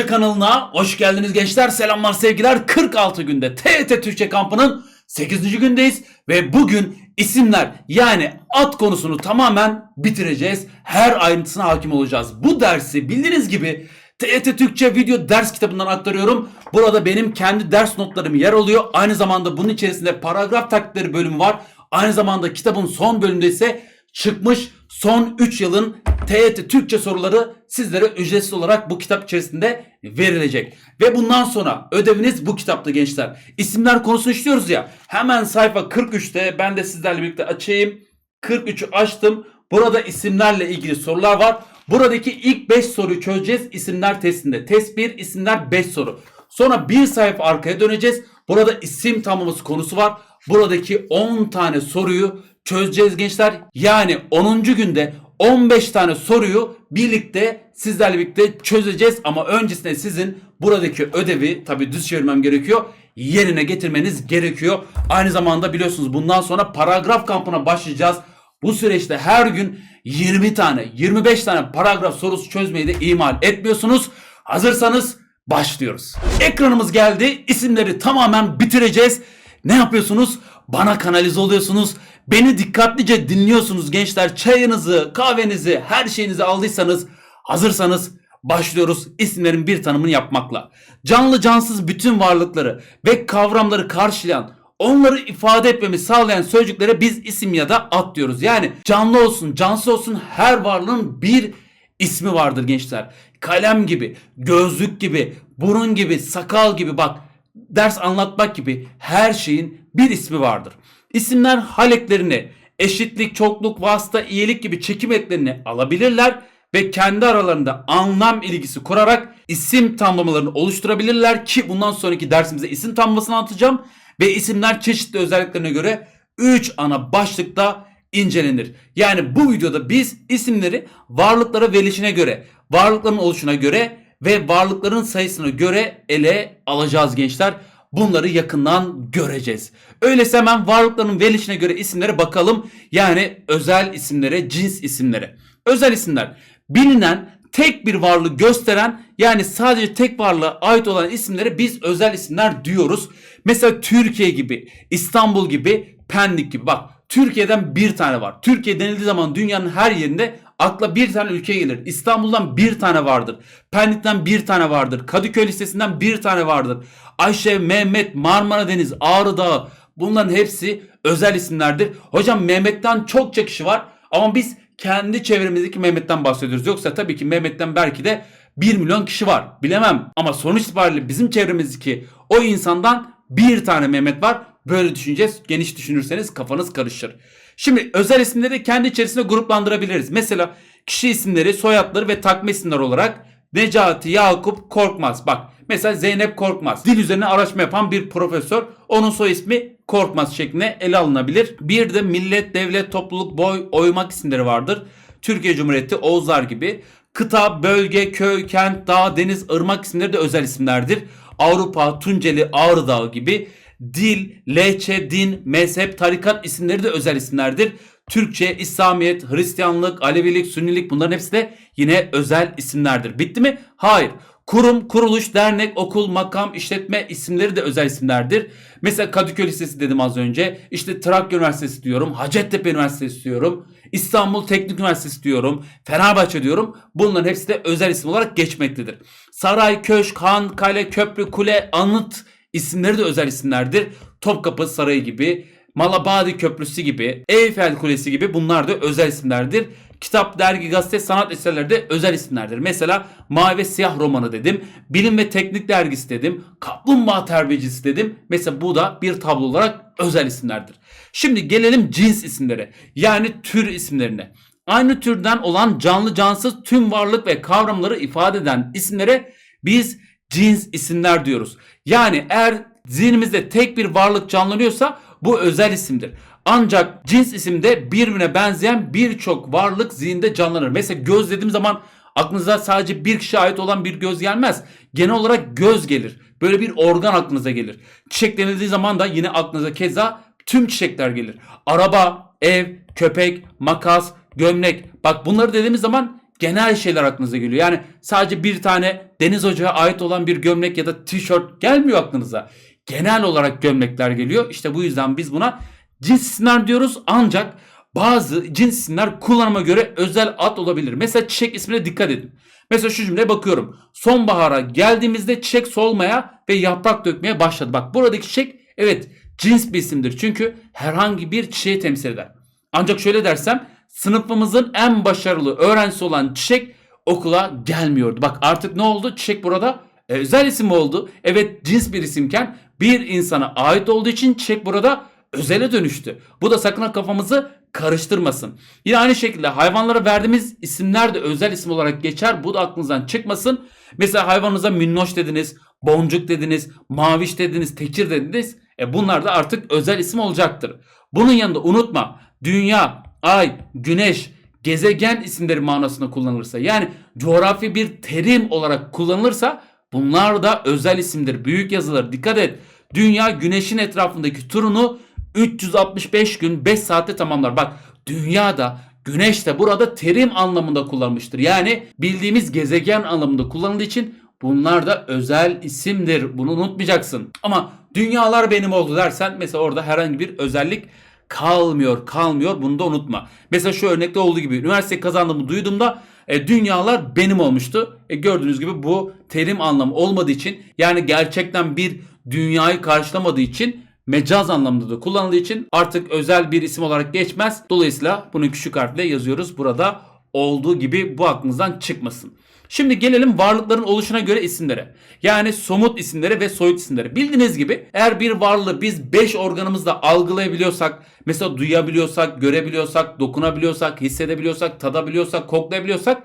Türkçe kanalına hoş geldiniz gençler. Selamlar sevgiler. 46 günde TET Türkçe kampının 8. gündeyiz ve bugün isimler yani at konusunu tamamen bitireceğiz. Her ayrıntısına hakim olacağız. Bu dersi bildiğiniz gibi TET Türkçe video ders kitabından aktarıyorum. Burada benim kendi ders notlarım yer alıyor. Aynı zamanda bunun içerisinde paragraf taktikleri bölümü var. Aynı zamanda kitabın son bölümünde ise çıkmış son 3 yılın TYT Türkçe soruları sizlere ücretsiz olarak bu kitap içerisinde verilecek. Ve bundan sonra ödeviniz bu kitapta gençler. İsimler konusunu işliyoruz ya. Hemen sayfa 43'te ben de sizlerle birlikte açayım. 43'ü açtım. Burada isimlerle ilgili sorular var. Buradaki ilk 5 soruyu çözeceğiz isimler testinde. Test 1 isimler 5 soru. Sonra bir sayfa arkaya döneceğiz. Burada isim tamlaması konusu var. Buradaki 10 tane soruyu çözeceğiz gençler. Yani 10. günde 15 tane soruyu birlikte sizlerle birlikte çözeceğiz. Ama öncesinde sizin buradaki ödevi tabi düz çevirmem gerekiyor. Yerine getirmeniz gerekiyor. Aynı zamanda biliyorsunuz bundan sonra paragraf kampına başlayacağız. Bu süreçte her gün 20 tane 25 tane paragraf sorusu çözmeyi de ihmal etmiyorsunuz. Hazırsanız başlıyoruz. Ekranımız geldi. İsimleri tamamen bitireceğiz. Ne yapıyorsunuz? Bana kanalize oluyorsunuz. Beni dikkatlice dinliyorsunuz gençler. Çayınızı, kahvenizi, her şeyinizi aldıysanız, hazırsanız başlıyoruz isimlerin bir tanımını yapmakla. Canlı cansız bütün varlıkları ve kavramları karşılayan, onları ifade etmemi sağlayan sözcüklere biz isim ya da ad diyoruz. Yani canlı olsun, cansız olsun her varlığın bir ismi vardır gençler. Kalem gibi, gözlük gibi, burun gibi, sakal gibi bak ders anlatmak gibi her şeyin bir ismi vardır. İsimler hal eklerini, eşitlik, çokluk, vasıta, iyilik gibi çekim eklerini alabilirler ve kendi aralarında anlam ilgisi kurarak isim tamlamalarını oluşturabilirler ki bundan sonraki dersimizde isim tamlamasını anlatacağım ve isimler çeşitli özelliklerine göre 3 ana başlıkta incelenir. Yani bu videoda biz isimleri varlıklara verilişine göre, varlıkların oluşuna göre ve varlıkların sayısına göre ele alacağız gençler. Bunları yakından göreceğiz. Öyleyse hemen varlıkların verilişine göre isimlere bakalım. Yani özel isimlere, cins isimlere. Özel isimler bilinen tek bir varlığı gösteren yani sadece tek varlığa ait olan isimlere biz özel isimler diyoruz. Mesela Türkiye gibi, İstanbul gibi, Pendik gibi. Bak Türkiye'den bir tane var. Türkiye denildiği zaman dünyanın her yerinde akla bir tane ülke gelir. İstanbul'dan bir tane vardır. Pendik'ten bir tane vardır. Kadıköy listesinden bir tane vardır. Ayşe, Mehmet, Marmara Deniz, Ağrı Dağı bunların hepsi özel isimlerdir. Hocam Mehmet'ten çok kişi var ama biz kendi çevremizdeki Mehmet'ten bahsediyoruz. Yoksa tabii ki Mehmet'ten belki de 1 milyon kişi var. Bilemem ama sonuç itibariyle bizim çevremizdeki o insandan bir tane Mehmet var. Böyle düşüneceğiz. Geniş düşünürseniz kafanız karışır. Şimdi özel isimleri kendi içerisinde gruplandırabiliriz. Mesela kişi isimleri, soyadları ve takma isimler olarak Necati Yakup Korkmaz. Bak mesela Zeynep Korkmaz. Dil üzerine araştırma yapan bir profesör. Onun soy ismi Korkmaz şeklinde ele alınabilir. Bir de millet, devlet, topluluk, boy, oymak isimleri vardır. Türkiye Cumhuriyeti, Oğuzlar gibi. Kıta, bölge, köy, kent, dağ, deniz, ırmak isimleri de özel isimlerdir. Avrupa, Tunceli, Ağrı Dağı gibi dil, lehçe, din, mezhep, tarikat isimleri de özel isimlerdir. Türkçe, İslamiyet, Hristiyanlık, Alevilik, Sünnilik bunların hepsi de yine özel isimlerdir. Bitti mi? Hayır. Kurum, kuruluş, dernek, okul, makam, işletme isimleri de özel isimlerdir. Mesela Kadıköy Lisesi dedim az önce. İşte Trakya Üniversitesi diyorum. Hacettepe Üniversitesi diyorum. İstanbul Teknik Üniversitesi diyorum. Fenerbahçe diyorum. Bunların hepsi de özel isim olarak geçmektedir. Saray, köşk, han, kale, köprü, kule, anıt isimleri de özel isimlerdir. Topkapı Sarayı gibi, Malabadi Köprüsü gibi, Eyfel Kulesi gibi bunlar da özel isimlerdir. Kitap, dergi, gazete, sanat eserleri de özel isimlerdir. Mesela Mavi ve Siyah romanı dedim. Bilim ve Teknik dergisi dedim. Kaplumbağa terbiyecisi dedim. Mesela bu da bir tablo olarak özel isimlerdir. Şimdi gelelim cins isimlere. Yani tür isimlerine. Aynı türden olan canlı cansız tüm varlık ve kavramları ifade eden isimlere biz cins isimler diyoruz. Yani eğer zihnimizde tek bir varlık canlanıyorsa bu özel isimdir. Ancak cins isimde birbirine benzeyen birçok varlık zihinde canlanır. Mesela göz dediğim zaman aklınıza sadece bir kişiye ait olan bir göz gelmez. Genel olarak göz gelir. Böyle bir organ aklınıza gelir. Çiçek denildiği zaman da yine aklınıza keza tüm çiçekler gelir. Araba, ev, köpek, makas, gömlek. Bak bunları dediğimiz zaman genel şeyler aklınıza geliyor. Yani sadece bir tane Deniz Hoca'ya ait olan bir gömlek ya da tişört gelmiyor aklınıza. Genel olarak gömlekler geliyor. İşte bu yüzden biz buna cins isimler diyoruz. Ancak bazı cins isimler kullanıma göre özel ad olabilir. Mesela çiçek ismine dikkat edin. Mesela şu cümleye bakıyorum. Sonbahara geldiğimizde çiçek solmaya ve yaprak dökmeye başladı. Bak buradaki çiçek evet cins bir isimdir. Çünkü herhangi bir çiçeği temsil eder. Ancak şöyle dersem sınıfımızın en başarılı öğrencisi olan Çiçek okula gelmiyordu. Bak artık ne oldu? Çiçek burada e, özel isim oldu? Evet cins bir isimken bir insana ait olduğu için Çiçek burada özele dönüştü. Bu da sakın kafamızı karıştırmasın. Yine aynı şekilde hayvanlara verdiğimiz isimler de özel isim olarak geçer. Bu da aklınızdan çıkmasın. Mesela hayvanınıza minnoş dediniz, boncuk dediniz, maviş dediniz, tekir dediniz. E bunlar da artık özel isim olacaktır. Bunun yanında unutma dünya, ay, güneş, gezegen isimleri manasında kullanılırsa yani coğrafi bir terim olarak kullanılırsa bunlar da özel isimdir. Büyük yazılar dikkat et. Dünya güneşin etrafındaki turunu 365 gün 5 saatte tamamlar. Bak dünya da güneş de burada terim anlamında kullanmıştır. Yani bildiğimiz gezegen anlamında kullanıldığı için bunlar da özel isimdir. Bunu unutmayacaksın. Ama dünyalar benim oldu dersen mesela orada herhangi bir özellik kalmıyor kalmıyor bunu da unutma. Mesela şu örnekte olduğu gibi üniversite kazandığımı duyduğumda e, dünyalar benim olmuştu. E, gördüğünüz gibi bu terim anlamı olmadığı için yani gerçekten bir dünyayı karşılamadığı için mecaz anlamında da kullanıldığı için artık özel bir isim olarak geçmez. Dolayısıyla bunu küçük harfle yazıyoruz. Burada olduğu gibi bu aklınızdan çıkmasın. Şimdi gelelim varlıkların oluşuna göre isimlere. Yani somut isimlere ve soyut isimlere. Bildiğiniz gibi eğer bir varlığı biz 5 organımızla algılayabiliyorsak, mesela duyabiliyorsak, görebiliyorsak, dokunabiliyorsak, hissedebiliyorsak, tadabiliyorsak, koklayabiliyorsak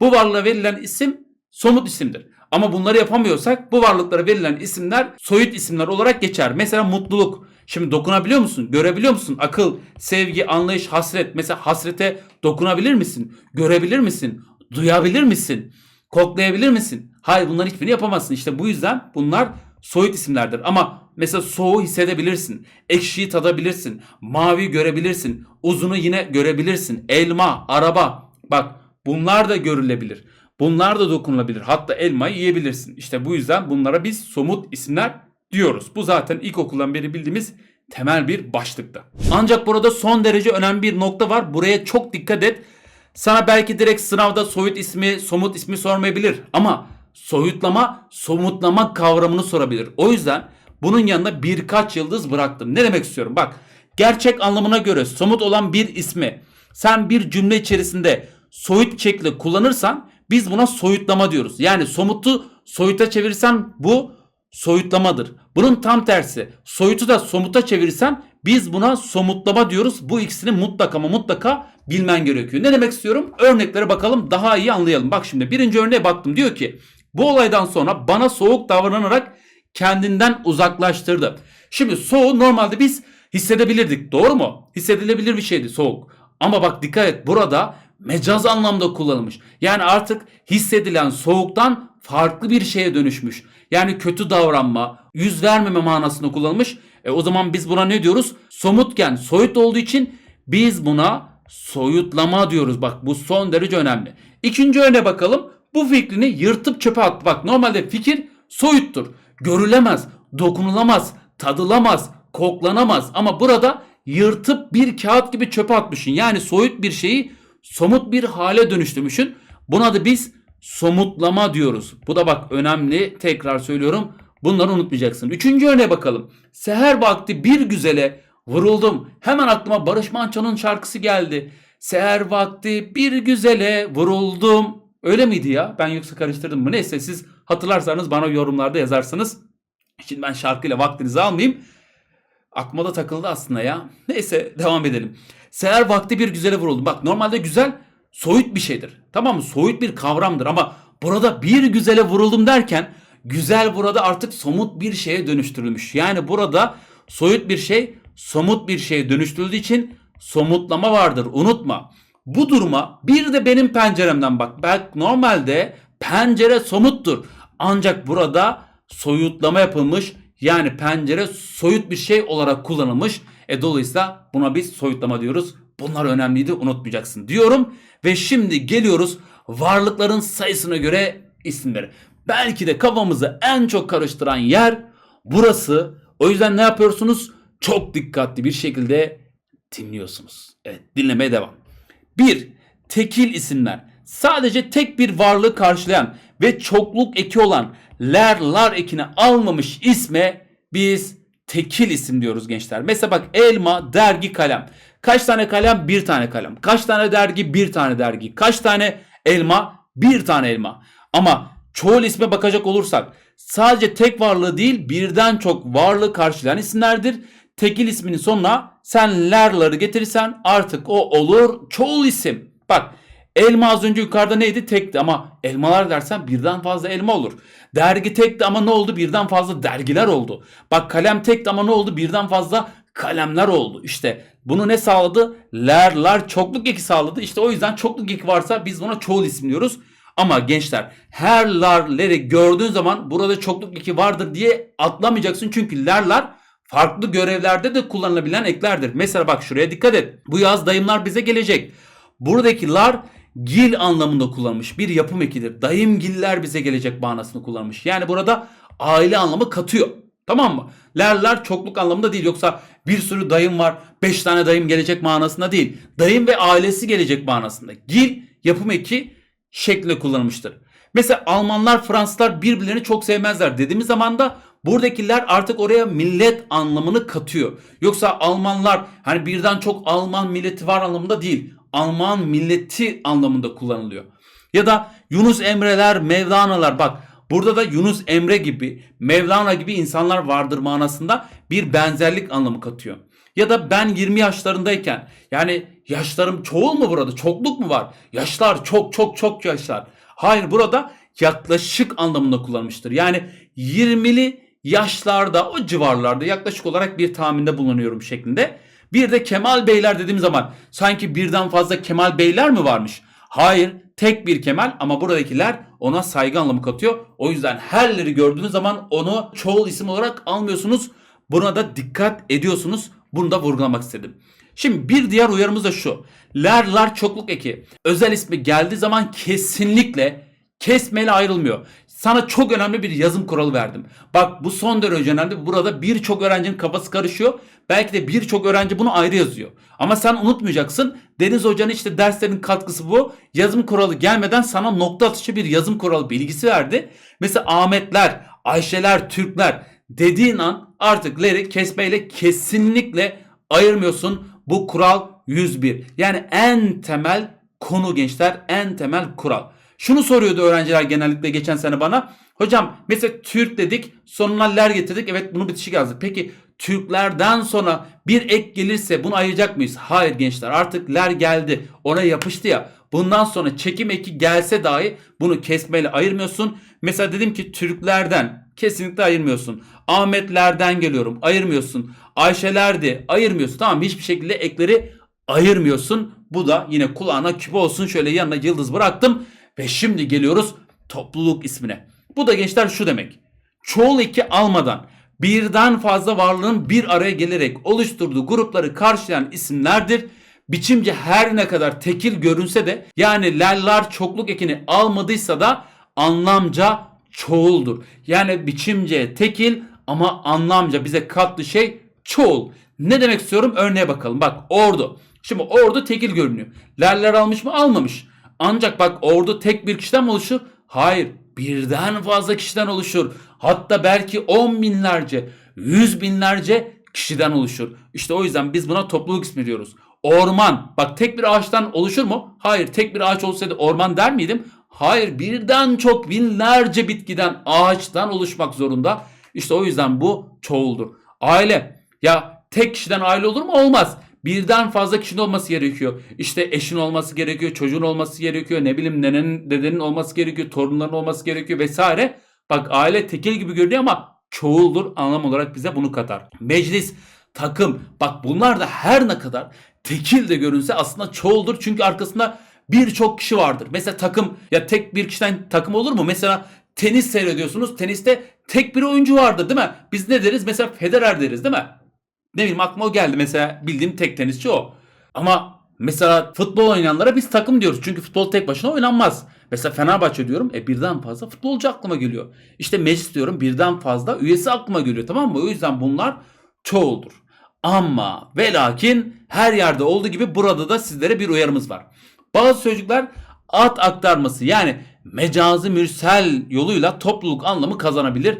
bu varlığa verilen isim somut isimdir. Ama bunları yapamıyorsak bu varlıklara verilen isimler soyut isimler olarak geçer. Mesela mutluluk. Şimdi dokunabiliyor musun? Görebiliyor musun? Akıl, sevgi, anlayış, hasret. Mesela hasrete dokunabilir misin? Görebilir misin? Duyabilir misin? Koklayabilir misin? Hayır bunların hiçbirini yapamazsın. İşte bu yüzden bunlar soyut isimlerdir. Ama mesela soğuğu hissedebilirsin. Ekşiyi tadabilirsin. Mavi görebilirsin. Uzunu yine görebilirsin. Elma, araba. Bak bunlar da görülebilir. Bunlar da dokunulabilir. Hatta elmayı yiyebilirsin. İşte bu yüzden bunlara biz somut isimler diyoruz. Bu zaten ilkokuldan beri bildiğimiz temel bir başlıkta. Ancak burada son derece önemli bir nokta var. Buraya çok dikkat et. Sana belki direkt sınavda soyut ismi, somut ismi sormayabilir ama soyutlama, somutlama kavramını sorabilir. O yüzden bunun yanına birkaç yıldız bıraktım. Ne demek istiyorum? Bak, gerçek anlamına göre somut olan bir ismi sen bir cümle içerisinde soyut şekilde kullanırsan biz buna soyutlama diyoruz. Yani somutu soyuta çevirirsen bu soyutlamadır. Bunun tam tersi. Soyutu da somuta çevirirsen biz buna somutlama diyoruz. Bu ikisini mutlaka ama mutlaka bilmen gerekiyor. Ne demek istiyorum? Örneklere bakalım daha iyi anlayalım. Bak şimdi birinci örneğe baktım. Diyor ki bu olaydan sonra bana soğuk davranarak kendinden uzaklaştırdı. Şimdi soğuğu normalde biz hissedebilirdik. Doğru mu? Hissedilebilir bir şeydi soğuk. Ama bak dikkat et burada mecaz anlamda kullanılmış. Yani artık hissedilen soğuktan farklı bir şeye dönüşmüş. Yani kötü davranma, yüz vermeme manasında kullanılmış. E o zaman biz buna ne diyoruz? Somutken soyut olduğu için biz buna soyutlama diyoruz. Bak bu son derece önemli. İkinci örneğe bakalım. Bu fikrini yırtıp çöpe attı. Bak normalde fikir soyuttur. Görülemez, dokunulamaz, tadılamaz, koklanamaz. Ama burada yırtıp bir kağıt gibi çöpe atmışsın. Yani soyut bir şeyi somut bir hale dönüştürmüşsün. Buna da biz somutlama diyoruz. Bu da bak önemli. Tekrar söylüyorum. Bunları unutmayacaksın. Üçüncü örneğe bakalım. Seher vakti bir güzele vuruldum. Hemen aklıma Barış Manço'nun şarkısı geldi. Seher vakti bir güzele vuruldum. Öyle miydi ya? Ben yoksa karıştırdım mı? Neyse siz hatırlarsanız bana yorumlarda yazarsınız. Şimdi ben şarkıyla vaktinizi almayayım. Aklıma da takıldı aslında ya. Neyse devam edelim. Seher vakti bir güzele vuruldum. Bak normalde güzel soyut bir şeydir. Tamam mı? Soyut bir kavramdır ama burada bir güzele vuruldum derken güzel burada artık somut bir şeye dönüştürülmüş. Yani burada soyut bir şey somut bir şeye dönüştürüldüğü için somutlama vardır. Unutma. Bu duruma bir de benim penceremden bak. Belki normalde pencere somuttur. Ancak burada soyutlama yapılmış. Yani pencere soyut bir şey olarak kullanılmış. E dolayısıyla buna biz soyutlama diyoruz. Bunlar önemliydi unutmayacaksın diyorum. Ve şimdi geliyoruz varlıkların sayısına göre isimleri. Belki de kafamızı en çok karıştıran yer burası. O yüzden ne yapıyorsunuz? Çok dikkatli bir şekilde dinliyorsunuz. Evet dinlemeye devam. 1. Tekil isimler. Sadece tek bir varlığı karşılayan ve çokluk eki olan ler lar ekini almamış isme biz tekil isim diyoruz gençler. Mesela bak elma, dergi, kalem. Kaç tane kalem? Bir tane kalem. Kaç tane dergi? Bir tane dergi. Kaç tane elma? Bir tane elma. Ama çoğul isme bakacak olursak sadece tek varlığı değil birden çok varlığı karşılayan isimlerdir. Tekil isminin sonuna sen lerları getirirsen artık o olur çoğul isim. Bak elma az önce yukarıda neydi? Tekti ama elmalar dersen birden fazla elma olur. Dergi tekti ama ne oldu? Birden fazla dergiler oldu. Bak kalem tekti ama ne oldu? Birden fazla kalemler oldu. İşte bunu ne sağladı? Lerler çokluk eki sağladı. İşte o yüzden çokluk eki varsa biz buna çoğul isim diyoruz. Ama gençler her larleri gördüğün zaman burada çokluk eki vardır diye atlamayacaksın. Çünkü lerler farklı görevlerde de kullanılabilen eklerdir. Mesela bak şuraya dikkat et. Bu yaz dayımlar bize gelecek. Buradaki lar gil anlamında kullanılmış bir yapım ekidir. Dayımgiller bize gelecek manasını kullanmış. Yani burada aile anlamı katıyor. Tamam mı? Lerler çokluk anlamında değil. Yoksa bir sürü dayım var. 5 tane dayım gelecek manasında değil. Dayım ve ailesi gelecek manasında. Gil yapım eki şeklinde kullanılmıştır. Mesela Almanlar, Fransızlar birbirlerini çok sevmezler dediğimiz zaman da buradakiler artık oraya millet anlamını katıyor. Yoksa Almanlar hani birden çok Alman milleti var anlamında değil. Alman milleti anlamında kullanılıyor. Ya da Yunus Emre'ler, Mevlana'lar bak burada da Yunus Emre gibi, Mevlana gibi insanlar vardır manasında bir benzerlik anlamı katıyor. Ya da ben 20 yaşlarındayken yani yaşlarım çoğul mu burada? Çokluk mu var? Yaşlar çok çok çok yaşlar. Hayır burada yaklaşık anlamında kullanmıştır. Yani 20'li yaşlarda o civarlarda yaklaşık olarak bir tahminde bulunuyorum şeklinde. Bir de Kemal Beyler dediğim zaman sanki birden fazla Kemal Beyler mi varmış? Hayır tek bir Kemal ama buradakiler ona saygı anlamı katıyor. O yüzden herleri gördüğünüz zaman onu çoğul isim olarak almıyorsunuz. Buna da dikkat ediyorsunuz. Bunu da vurgulamak istedim. Şimdi bir diğer uyarımız da şu. Ler lar çokluk eki. Özel ismi geldiği zaman kesinlikle kesmeyle ayrılmıyor. Sana çok önemli bir yazım kuralı verdim. Bak bu son derece önemli. Burada birçok öğrencinin kafası karışıyor. Belki de birçok öğrenci bunu ayrı yazıyor. Ama sen unutmayacaksın. Deniz Hoca'nın işte derslerin katkısı bu. Yazım kuralı gelmeden sana nokta atışı bir yazım kuralı bilgisi verdi. Mesela Ahmetler, Ayşeler, Türkler dediğin an artık leri kesmeyle kesinlikle ayırmıyorsun. Bu kural 101. Yani en temel konu gençler, en temel kural. Şunu soruyordu öğrenciler genellikle geçen sene bana. Hocam mesela Türk dedik sonuna ler getirdik. Evet bunu bitişik yazdık. Peki Türklerden sonra bir ek gelirse bunu ayıracak mıyız? Hayır gençler artık ler geldi. Ona yapıştı ya. Bundan sonra çekim eki gelse dahi bunu kesmeyle ayırmıyorsun. Mesela dedim ki Türklerden kesinlikle ayırmıyorsun. Ahmetlerden geliyorum ayırmıyorsun. Ayşelerdi ayırmıyorsun. Tamam hiçbir şekilde ekleri ayırmıyorsun. Bu da yine kulağına küpe olsun. Şöyle yanına yıldız bıraktım. Ve şimdi geliyoruz topluluk ismine. Bu da gençler şu demek. Çoğul eki almadan birden fazla varlığın bir araya gelerek oluşturduğu grupları karşılayan isimlerdir. Biçimce her ne kadar tekil görünse de yani lallar çokluk ekini almadıysa da anlamca çoğuldur. Yani biçimce tekil ama anlamca bize katlı şey çoğul. Ne demek istiyorum? Örneğe bakalım. Bak ordu. Şimdi ordu tekil görünüyor. Laller almış mı? Almamış. Ancak bak ordu tek bir kişiden mi oluşur? Hayır. Birden fazla kişiden oluşur. Hatta belki on binlerce, yüz binlerce kişiden oluşur. İşte o yüzden biz buna topluluk ismi diyoruz. Orman. Bak tek bir ağaçtan oluşur mu? Hayır. Tek bir ağaç olsaydı orman der miydim? Hayır. Birden çok binlerce bitkiden, ağaçtan oluşmak zorunda. İşte o yüzden bu çoğuldur. Aile. Ya tek kişiden aile olur mu? Olmaz. Birden fazla kişinin olması gerekiyor. İşte eşin olması gerekiyor, çocuğun olması gerekiyor, ne bileyim nenenin, dedenin olması gerekiyor, torunların olması gerekiyor vesaire. Bak aile tekil gibi görünüyor ama çoğuldur anlam olarak bize bunu katar. Meclis, takım bak bunlar da her ne kadar tekil de görünse aslında çoğuldur. Çünkü arkasında birçok kişi vardır. Mesela takım ya tek bir kişiden takım olur mu? Mesela tenis seyrediyorsunuz. Teniste tek bir oyuncu vardır değil mi? Biz ne deriz? Mesela Federer deriz değil mi? Ne bileyim aklıma o geldi mesela bildiğim tek tenisçi o. Ama Mesela futbol oynayanlara biz takım diyoruz. Çünkü futbol tek başına oynanmaz. Mesela Fenerbahçe diyorum e birden fazla futbolcu aklıma geliyor. İşte meclis diyorum birden fazla üyesi aklıma geliyor tamam mı? O yüzden bunlar çoğuldur. Ama ve lakin her yerde olduğu gibi burada da sizlere bir uyarımız var. Bazı sözcükler ad aktarması yani mecazi mürsel yoluyla topluluk anlamı kazanabilir.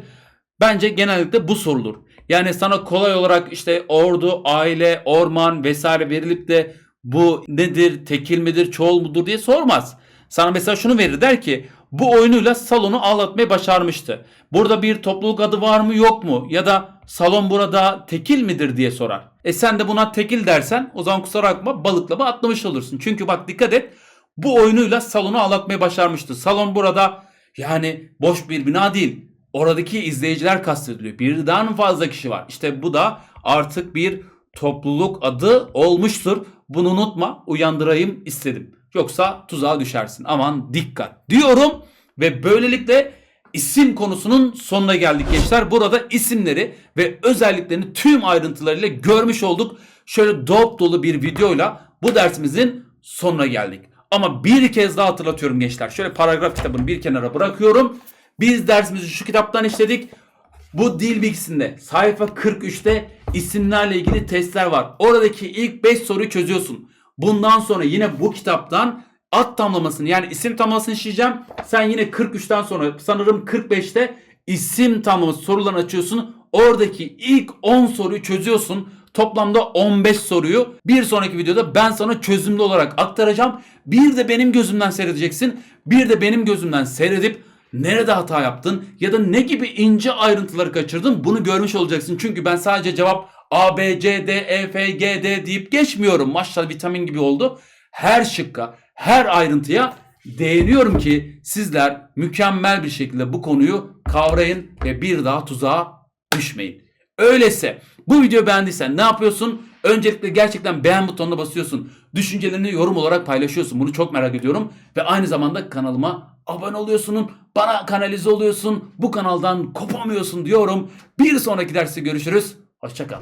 Bence genellikle bu sorulur. Yani sana kolay olarak işte ordu, aile, orman vesaire verilip de bu nedir, tekil midir, çoğul mudur diye sormaz. Sana mesela şunu verir der ki bu oyunuyla salonu ağlatmayı başarmıştı. Burada bir topluluk adı var mı yok mu? Ya da salon burada tekil midir diye sorar. E sen de buna tekil dersen o zaman kusura bakma balıklama atlamış olursun. Çünkü bak dikkat et bu oyunuyla salonu ağlatmayı başarmıştı. Salon burada yani boş bir bina değil. Oradaki izleyiciler kastediliyor. Birden fazla kişi var. İşte bu da artık bir topluluk adı olmuştur. Bunu unutma uyandırayım istedim. Yoksa tuzağa düşersin. Aman dikkat diyorum ve böylelikle isim konusunun sonuna geldik gençler. Burada isimleri ve özelliklerini tüm ayrıntılarıyla görmüş olduk. Şöyle dop dolu bir videoyla bu dersimizin sonuna geldik. Ama bir kez daha hatırlatıyorum gençler. Şöyle paragraf kitabını bir kenara bırakıyorum. Biz dersimizi şu kitaptan işledik. Bu dil bilgisinde sayfa 43'te isimlerle ilgili testler var. Oradaki ilk 5 soruyu çözüyorsun. Bundan sonra yine bu kitaptan ad tamlamasını yani isim tamlamasını işleyeceğim. Sen yine 43'ten sonra sanırım 45'te isim tamlaması sorularını açıyorsun. Oradaki ilk 10 soruyu çözüyorsun. Toplamda 15 soruyu bir sonraki videoda ben sana çözümlü olarak aktaracağım. Bir de benim gözümden seyredeceksin. Bir de benim gözümden seyredip nerede hata yaptın ya da ne gibi ince ayrıntıları kaçırdın bunu görmüş olacaksın. Çünkü ben sadece cevap A, B, C, D, E, F, G, D deyip geçmiyorum. Maşallah vitamin gibi oldu. Her şıkka, her ayrıntıya değiniyorum ki sizler mükemmel bir şekilde bu konuyu kavrayın ve bir daha tuzağa düşmeyin. Öyleyse bu videoyu beğendiysen ne yapıyorsun? Öncelikle gerçekten beğen butonuna basıyorsun. Düşüncelerini yorum olarak paylaşıyorsun. Bunu çok merak ediyorum. Ve aynı zamanda kanalıma abone oluyorsun. Bana kanalize oluyorsun. Bu kanaldan kopamıyorsun diyorum. Bir sonraki derste görüşürüz. Hoşçakal.